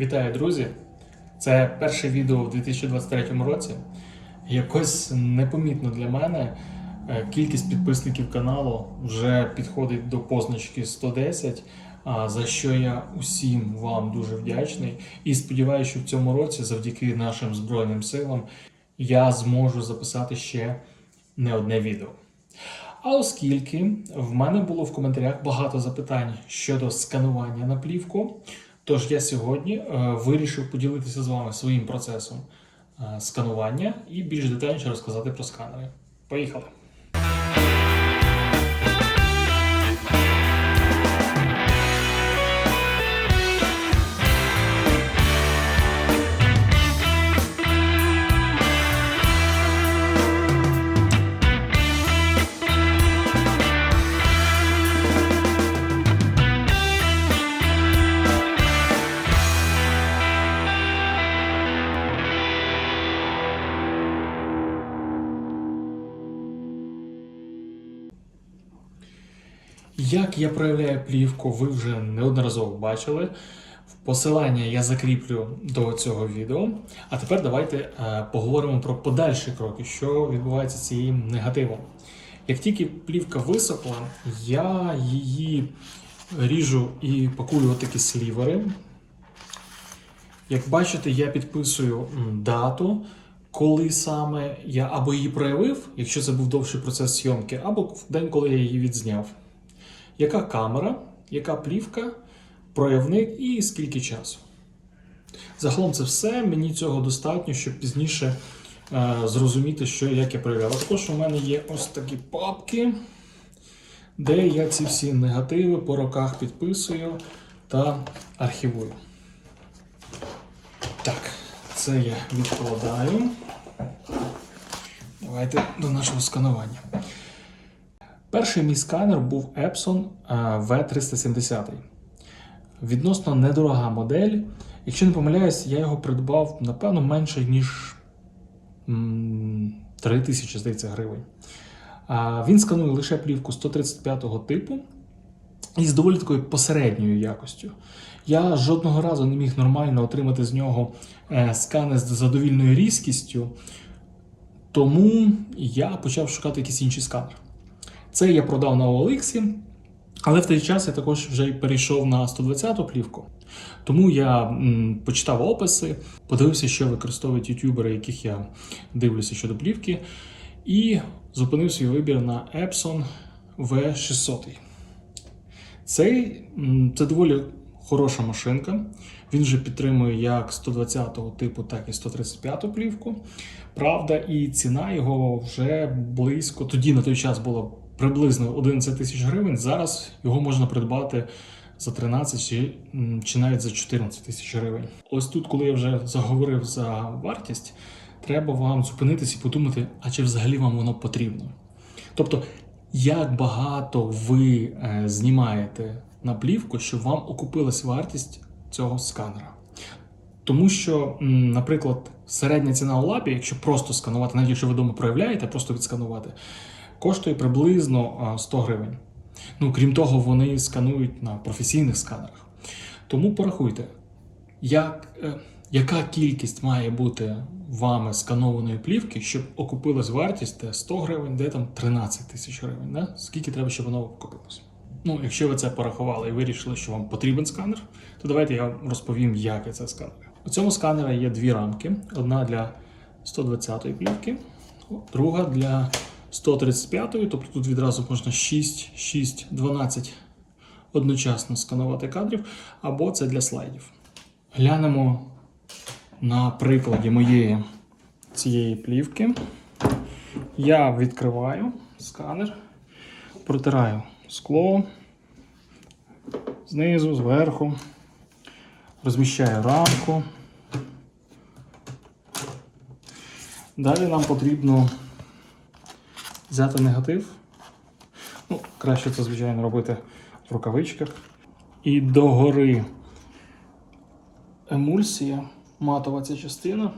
Вітаю, друзі! Це перше відео в 2023 році. Якось непомітно для мене е, кількість підписників каналу вже підходить до позначки 110, за що я усім вам дуже вдячний. І сподіваюся, що в цьому році, завдяки нашим Збройним силам, я зможу записати ще не одне відео. А оскільки в мене було в коментарях багато запитань щодо сканування на плівку, тож я сьогодні е, вирішив поділитися з вами своїм процесом е, сканування і більш детальніше розказати про сканери. Поїхали! Як я проявляю плівку, ви вже неодноразово бачили. Посилання я закріплю до цього відео. А тепер давайте е, поговоримо про подальші кроки, що відбувається з цією негативом. Як тільки плівка висохла, я її ріжу і пакую отакі слівери. Як бачите, я підписую дату, коли саме я або її проявив, якщо це був довший процес зйомки, або в день, коли я її відзняв яка камера, яка плівка, проявник і скільки часу. Загалом це все. Мені цього достатньо, щоб пізніше е, зрозуміти, що як я проявляв. Також у мене є ось такі папки, де я ці всі негативи по роках підписую та архівую. Так, це я відкладаю. Давайте до нашого сканування. Перший мій сканер був Epson е, V370. Відносно недорога модель. Якщо не помиляюсь, я його придбав, напевно, менше, ніж м, 3 тисячі, здається, гривень. Він сканує лише плівку 135 типу і з доволі такою посередньою якостю. Я жодного разу не міг нормально отримати з нього е, скани з задовільною різкістю, тому я почав шукати якийсь інший сканер. Це я продав на OLX, але в той час я також вже перейшов на 120-ту плівку. Тому я м, почитав описи, подивився, що використовують ютубери, яких я дивлюся щодо плівки, і зупинив свій вибір на Epson V600. Цей, це доволі хороша машинка. Він вже підтримує як 120-го типу, так і 135-ту плівку. Правда, і ціна його вже близько. Тоді на той час було приблизно 11 тисяч гривень. Зараз його можна придбати за 13 чи, чи навіть за 14 тисяч гривень. Ось тут, коли я вже заговорив за вартість, треба вам зупинитися і подумати, а чи взагалі вам воно потрібно. Тобто, як багато ви е, знімаєте на плівку, щоб вам окупилась вартість цього сканера. Тому що, наприклад, середня ціна у лапі, якщо просто сканувати, навіть якщо ви вдома проявляєте, просто відсканувати, коштує приблизно 100 гривень. Ну, крім того, вони сканують на професійних сканерах. Тому порахуйте, як, е, яка кількість має бути вами сканованої плівки, щоб окупилась вартість де 100 гривень, де там 13 тисяч гривень. Да? Скільки треба, щоб воно окупилось? Ну, якщо ви це порахували і вирішили, що вам потрібен сканер, то давайте я вам розповім, як я це сканер. У цьому сканера є дві рамки: одна для 120-ї плівки, друга для 135-ї, тобто тут відразу можна 6, 6, 12 одночасно сканувати кадрів, або це для слайдів. Глянемо на прикладі моєї цієї плівки. Я відкриваю сканер, протираю скло знизу, зверху, розміщаю рамку. Далі нам потрібно взяти негатив. Ну, краще це, звичайно, робити в рукавичках. І догори емульсія, матова ця частина.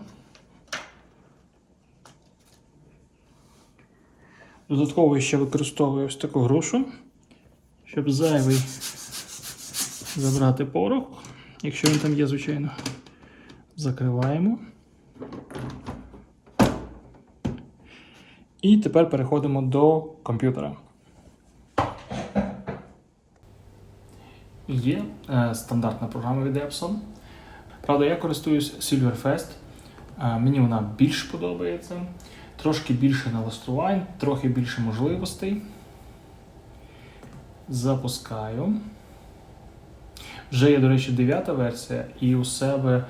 Додатково ще використовую ось таку грушу, щоб зайвий забрати порох якщо він там є, звичайно. Закриваємо. І тепер переходимо до комп'ютера. Є е, стандартна програма від Epson. Правда, я користуюсь Silverfest. Е, мені вона більш подобається. Трошки більше налаштувань, трохи більше можливостей. Запускаю. Вже є, до речі, 9 версія, і у себе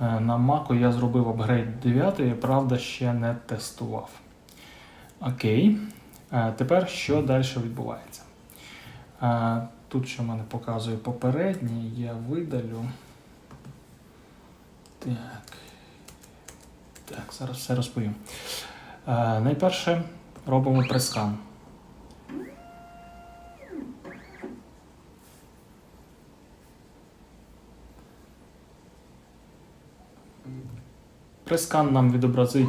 е, на Mac я зробив апгрейд 9, правда, ще не тестував. Окей. Е, Тепер що далі відбувається? Е, Тут, що в мене показує попередній, я видалю. Так. Так, зараз все розповім. Е, Найперше робимо прескан. Прескан нам відобразить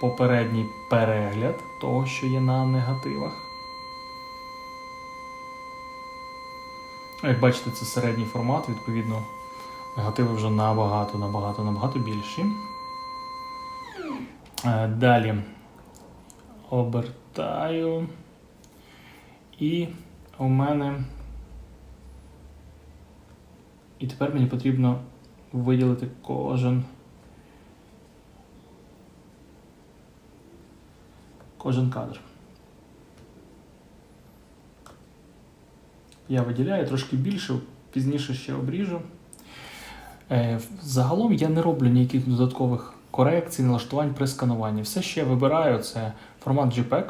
попередній перегляд того, що є на негативах. Як бачите, це середній формат, відповідно, негативи вже набагато, набагато, набагато більші. Е, Далі обертаю. І у мене. І тепер мені потрібно виділити кожен. Кожен кадр. Я виділяю трошки більше, пізніше ще обріжу. Е, Загалом я не роблю ніяких додаткових корекцій, налаштувань при скануванні. Все, що я вибираю, це формат JPEG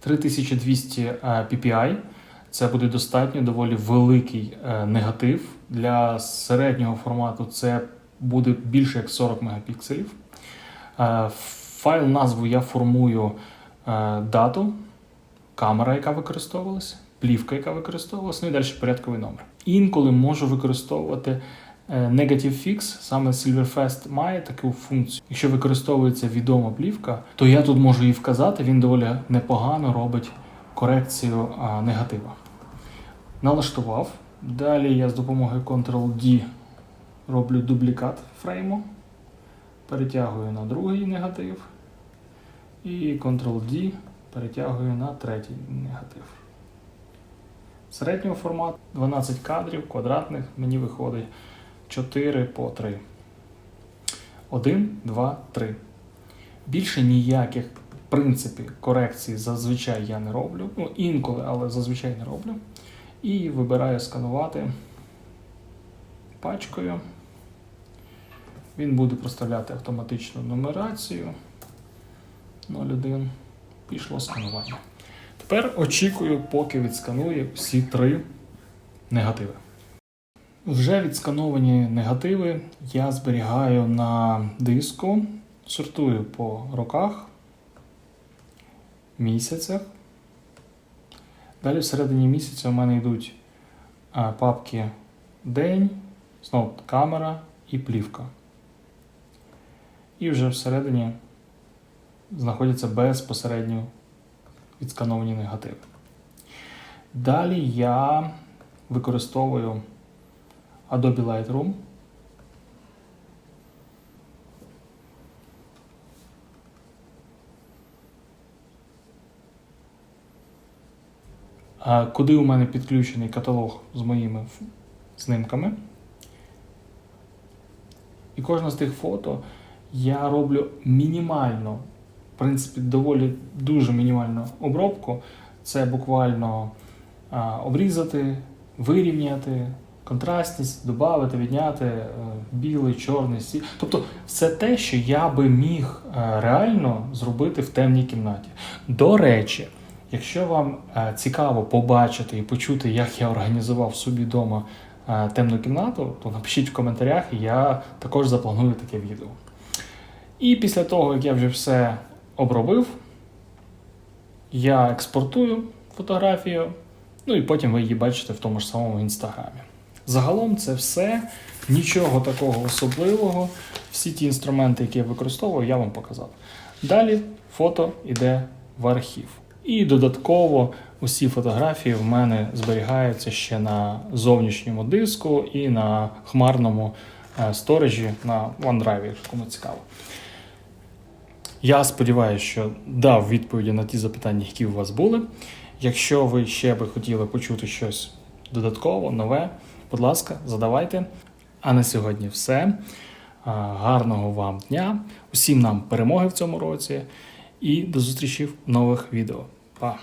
3200 е, ppi. Це буде достатньо доволі великий е, негатив. Для середнього формату це буде більше як 40 мегапікселів. Файл назву я формую дату, камера, яка використовувалася, плівка, яка використовувалася, ну і далі порядковий номер. Інколи можу використовувати е, Negative Fix, саме Silverfest має таку функцію. Якщо використовується відома плівка, то я тут можу її вказати, він доволі непогано робить корекцію негатива. Налаштував. Далі я з допомогою Ctrl-D роблю дублікат фрейму, перетягую на другий негатив. І Ctrl-D перетягую на третій негатив. Середнього формату 12 кадрів квадратних мені виходить 4 по 3. 1, 2, 3. Більше ніяких в принципі корекцій зазвичай я не роблю. Ну, інколи, але зазвичай не роблю. І вибираю сканувати пачкою. Він буде проставляти автоматичну нумерацію. 01. Пішло сканування. Тепер очікую, поки відсканує всі три негативи. Вже відскановані негативи я зберігаю на диску, сортую по роках, місяцях. Далі всередині місяця у мене йдуть папки день, знову камера і плівка. І вже всередині знаходяться безпосередньо відскановані негативи. Далі я використовую Adobe Lightroom. Куди у мене підключений каталог з моїми знімками. І кожне з тих фото я роблю мінімально, в принципі, доволі дуже мінімальну обробку. Це буквально обрізати, вирівняти, контрастність, додати, відняти е, білий, чорний, сі. Тобто все те, що я би міг е, реально зробити в темній кімнаті. До речі, якщо вам е, цікаво побачити і почути, як я організував собі вдома темну кімнату, то напишіть в коментарях, і я також запланую таке відео. І після того, як я вже все обробив, я експортую фотографію, ну і потім ви її бачите в тому ж самому інстаграмі. Загалом це все, нічого такого особливого. Всі ті інструменти, які я використовую, я вам показав. Далі фото йде в архів. І додатково усі фотографії в мене зберігаються ще на зовнішньому диску і на хмарному е, сторожі на OneDrive, якщо кому цікаво. Я сподіваюся, що дав відповіді на ті запитання, які у вас були. Якщо ви ще би хотіли почути щось додатково, нове, будь ласка, задавайте. А на сьогодні все. Гарного вам дня, усім нам перемоги в цьому році і до зустрічі в нових відео. Па!